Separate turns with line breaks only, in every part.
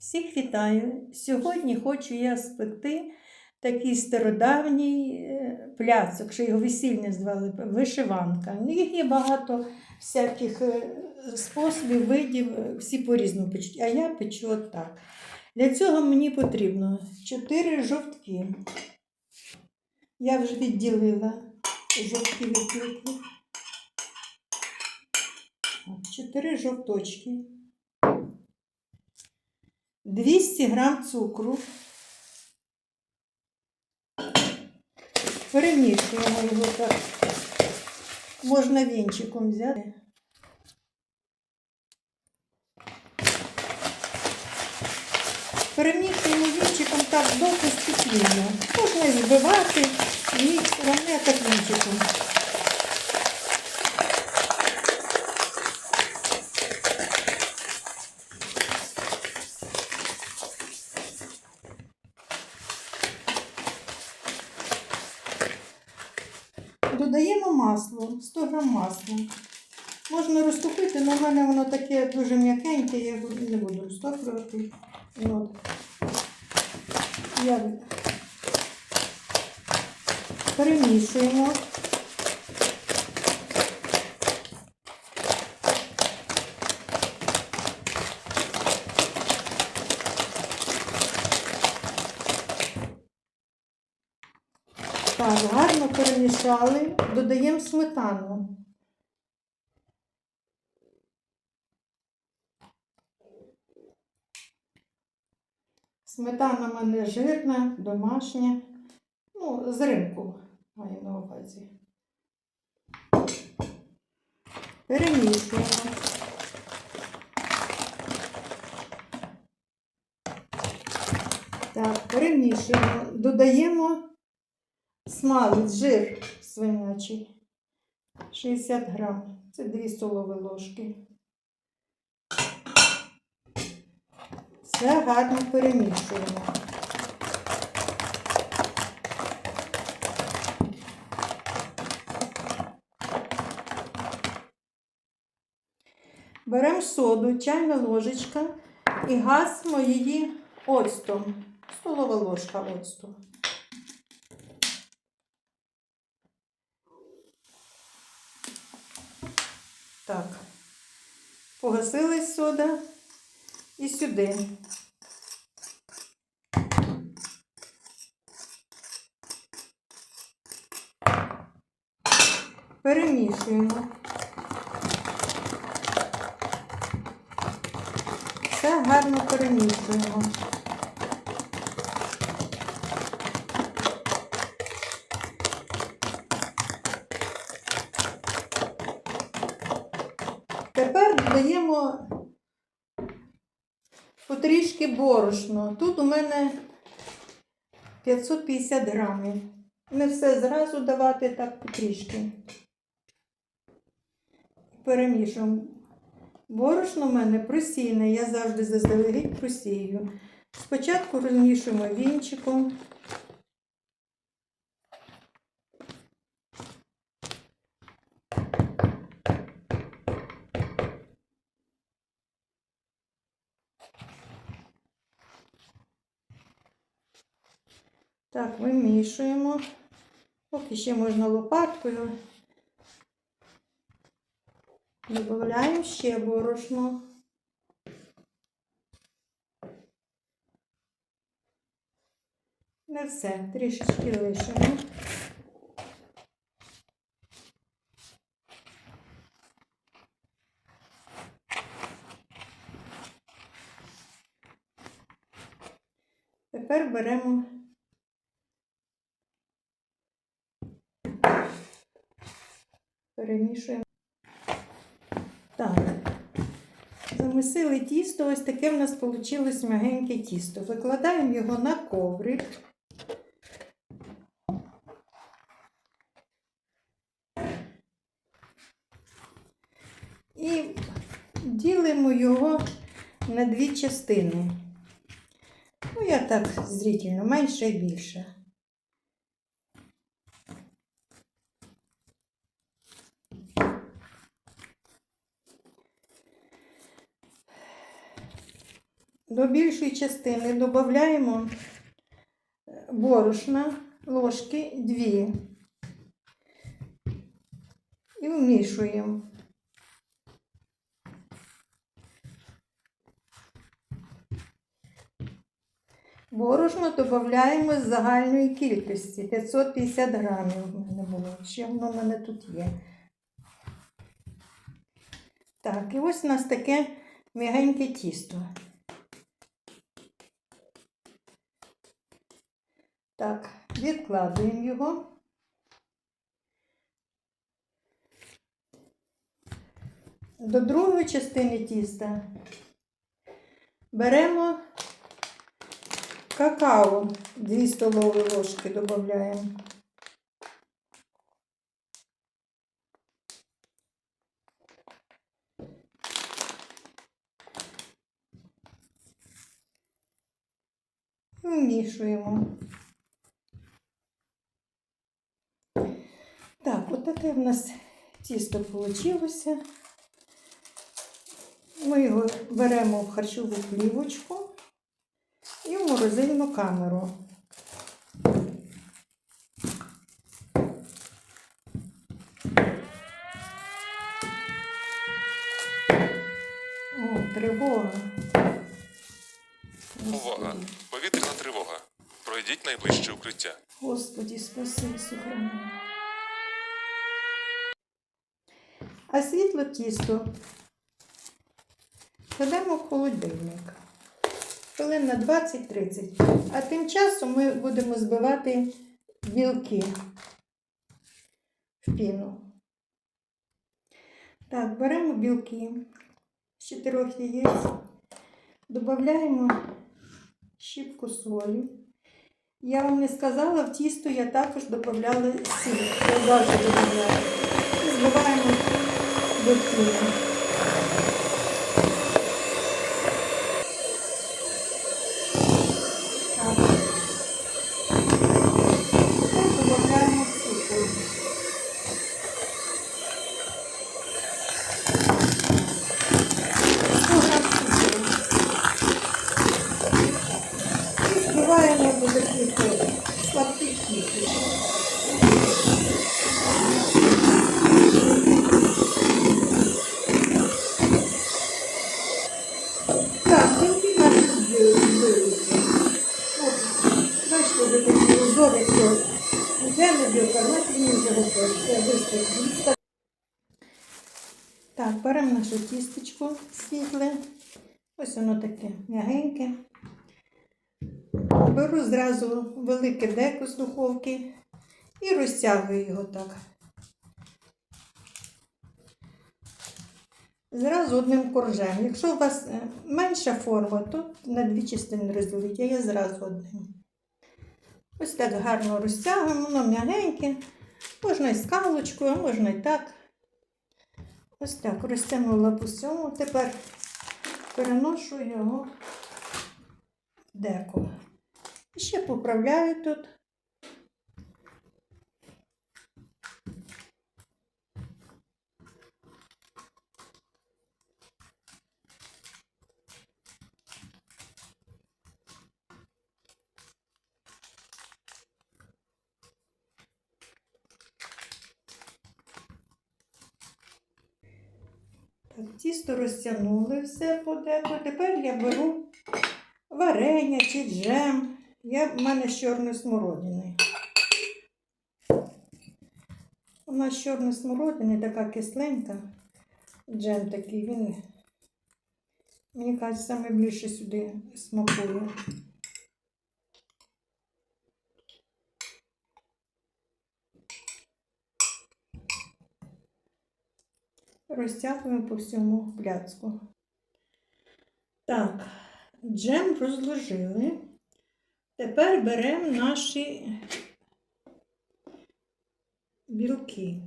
Всіх вітаю! Сьогодні хочу я спекти такий стародавній е, пляцок, що його весільне звали вишиванка. Ну, Їх є багато всяких е, способів, видів, е, всі по-різному печуть. А я печу отак. Для цього мені потрібно 4 жовтки. Я вже відділила жовтки від клітки. 4 жовточки. 200 грам цукру. Перемішуємо його так. Можна вінчиком взяти. Перемішуємо вінчиком так до поступління. Можна і збивати, і равне так вінчиком. Додаємо масло, 100 грам масла. Можна розтопити, але в мене воно таке дуже м'якеньке, я не буду розтоплювати. От. Я перемішуємо. Так, гарно перемішали, додаємо сметану. Сметана в мене жирна, домашня, ну, з ринку маю на увазі. Перемішуємо. Так, перемішуємо. Додаємо смалець, жир свинячий. 60 грам. Це 2 столові ложки. Все гарно перемішуємо. Беремо соду, чайна ложечка і гасимо її оцтом. Столова ложка оцту. Так, погасили сода і сюди. Перемішуємо. Все гарно перемішуємо. Тепер додаємо потрішки борошно. Тут у мене 550 грамів. Не все зразу давати так трішки. Перемішуємо. Борошно в мене просійне, я завжди заздалегідь просію. Спочатку розмішуємо вінчиком. Так. Поки ще можна лопаткою. Додаємо ще борошно. Не все, трішечки лишимо. Тепер беремо перемішуємо. Так. Замісили тісто, ось таке в нас вийшло м'ягеньке тісто. Викладаємо його на коврик. І ділимо його на дві частини. Ну, я так зрительно, менше і більше. До більшої частини додаємо борошна, ложки 2. І вмішуємо. Борошно додаємо з загальної кількості 550 грамів. У мене було. Ще воно в мене тут є. Так, і ось у нас таке м'ягеньке тісто. Так, відкладуємо його. До другої частини тіста беремо какао 2 столові ложки додаємо. Вмішуємо. Так, от таке в нас тісто вийшло. Ми його беремо в харчову плівочку і в морозильну камеру. О, тривога.
Увага! Повітряна тривога. Пройдіть найближче укриття.
Господи, спаси сохрани. А світло тісто кладемо в холодильник. Хвилин на 20-30. А тим часом ми будемо збивати білки в піну. Так, беремо білки з чотирьох яєць, додаємо щіпку солі. Я вам не сказала, в тісто я також додавала сіль. Збиваємо до тіла. Так. Тепер додаємо цукор. Сто грам цукру. І збиваємо до таких е, слабких кільків. Так, білки наші збилися. От, бачите, вже такі узори, що йде на білка, значить він вже готовий. Все, вистачить. Так, беремо наше тістечко світле. Ось воно таке м'ягеньке. Беру зразу велике деко з духовки і розтягую його так. Зразу одним коржем. Якщо у вас е, менша форма, то на дві частини розділіть, а я зразу одним. Ось так гарно розтягуємо, воно м'ягеньке. Можна і скалочкою, а можна і так. Ось так розтягнула по всьому. Тепер переношу його в деко. І ще поправляю тут. Так, тісто розтягнули все по деку. Тепер я беру варення чи джем. Я, в мене з чорної смородини. У нас з чорної смородини така кисленька. Джем такий, він, мені кажуть, найбільше сюди смакує. Розтягуємо по всьому пляцку. Так, джем розложили. Тепер беремо наші білки.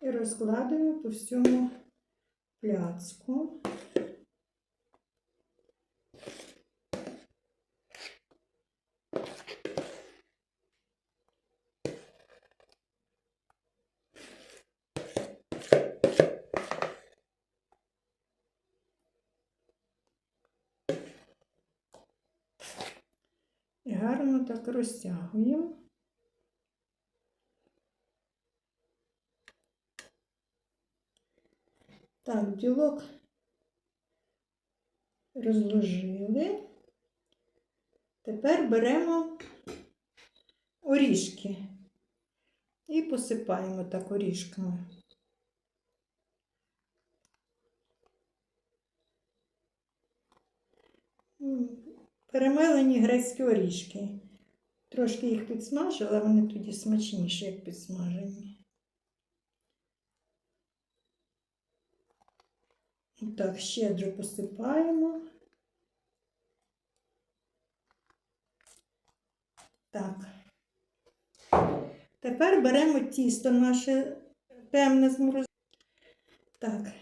І розкладуємо по всьому пляцку. Гарно так розтягуємо. Так, білок розложили. Тепер беремо орішки і посипаємо так орішками. М, Перемелені грецькі орішки. Трошки їх підсмажила, вони тоді смачніші, як підсмажені. Так, щедро посипаємо. Так. Тепер беремо тісто наше темне з мороз... Так.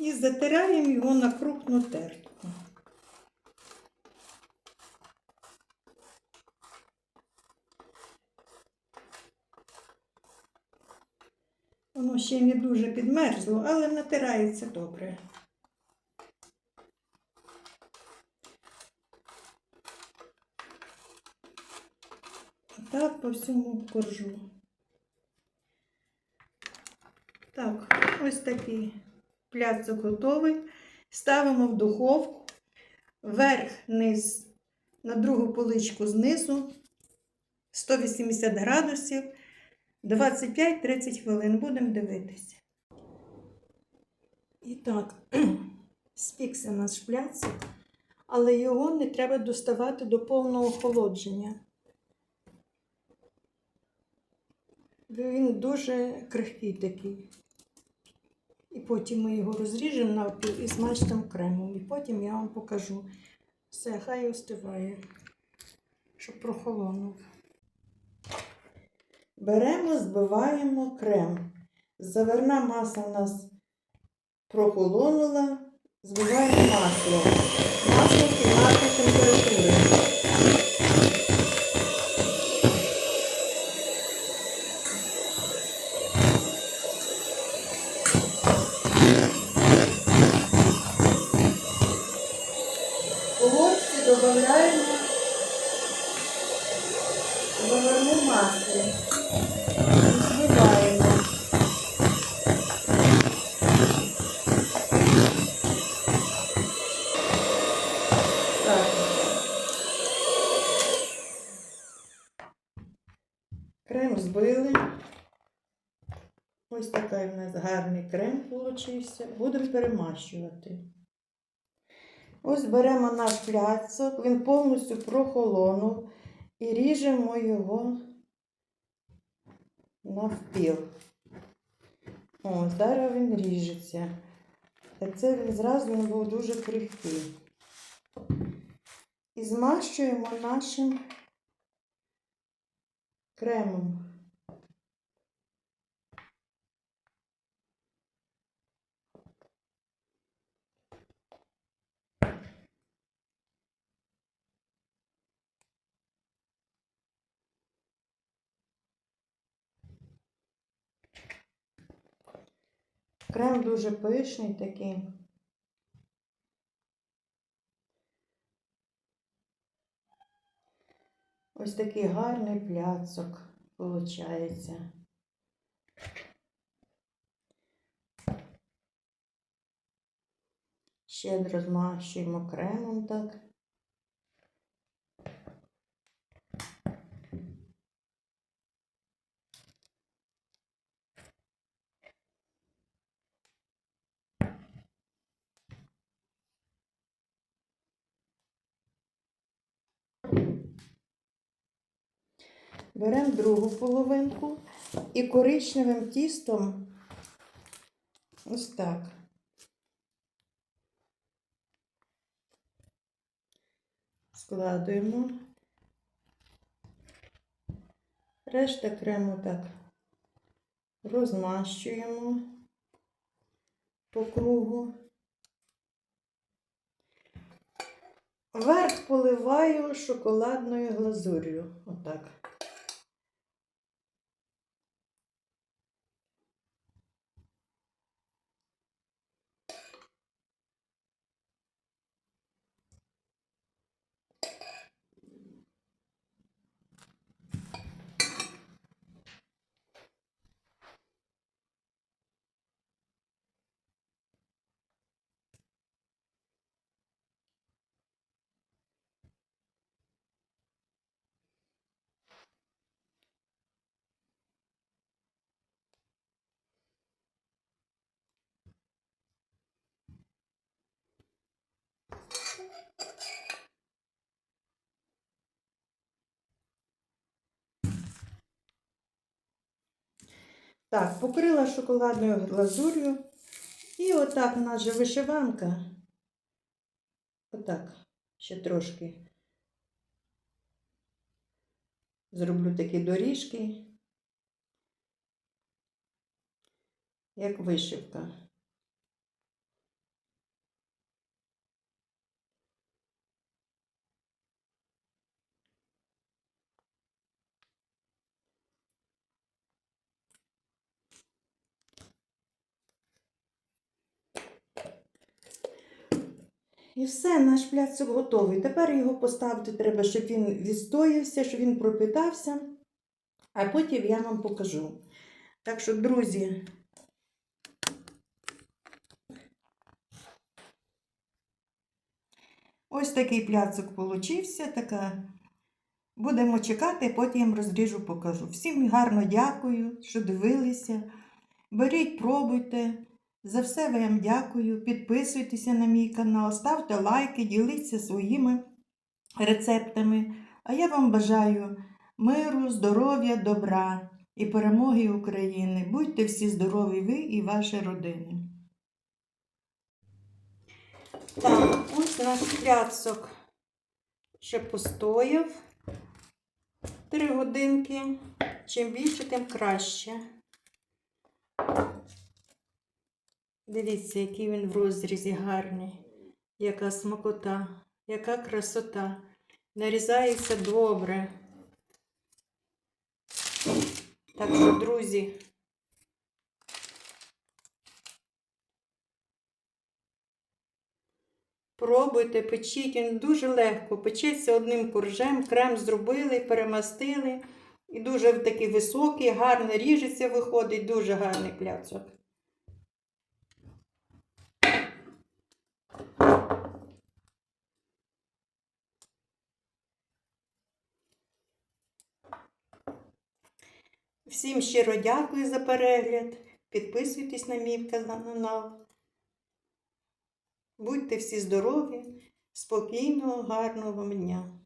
І затираємо його на крупну тертку. Воно ще не дуже підмерзло, але натирається добре. Так, по всьому коржу. Так, ось такий пляцок готовий. Ставимо в духовку, верх, низ, на другу поличку знизу, 180 градусів, 25-30 хвилин. Будемо дивитися. І так, спікся наш пляцок, але його не треба доставати до повного охолодження. Він дуже крихкий такий. І потім ми його розріжемо навпіл і смажемо кремом. І потім я вам покажу. Все, хай остиває, щоб прохолонув. Беремо, збиваємо крем. Заверна маса у нас прохолонула, збиваємо масло. Масло кімнатної температури. У ложці додаємо заварну масу. Збиваємо. Так. Крем збили. Ось такий у нас гарний крем получився. Будемо перемащувати. Ось беремо наш пляцок, він повністю прохолонув і ріжемо його навпіл. О, зараз він ріжеться. А це він зразу не був дуже крихкий. І змащуємо нашим кремом. Крем дуже пишний такий. Ось такий гарний пляцок виходить. Щедро змащуємо кремом так. Беремо другу половинку і коричневим тістом ось так. Складуємо. Решта крему так розмащуємо по кругу. Верх поливаю шоколадною глазур'ю. Отак. Так, покрила шоколадною глазур'ю. І отак у нас же вишиванка. Отак, ще трошки. Зроблю такі доріжки, як вишивка. І все, наш пляцок готовий. Тепер його поставити треба, щоб він відстоявся, щоб він пропитався, а потім я вам покажу. Так що, друзі, ось такий пляцок получився. Така. Будемо чекати, потім розріжу, покажу. Всім гарно дякую, що дивилися. Беріть, пробуйте. За все вам дякую. Підписуйтеся на мій канал, ставте лайки, діліться своїми рецептами. А я вам бажаю миру, здоров'я, добра і перемоги України. Будьте всі здорові, ви і ваші родини. Так, ось наш пляцок ще постояв. Три годинки. Чим більше, тим краще. Дивіться, який він в розрізі гарний, яка смакота, яка красота. Нарізається добре. Так що, друзі, пробуйте, печіть, він дуже легко. Печеться одним коржем, крем зробили, перемастили. І дуже такий високий, гарно ріжеться, виходить, дуже гарний пляцок. Всім щиро дякую за перегляд. Підписуйтесь на мій канал. Будьте всі здорові, спокійного, гарного вам дня.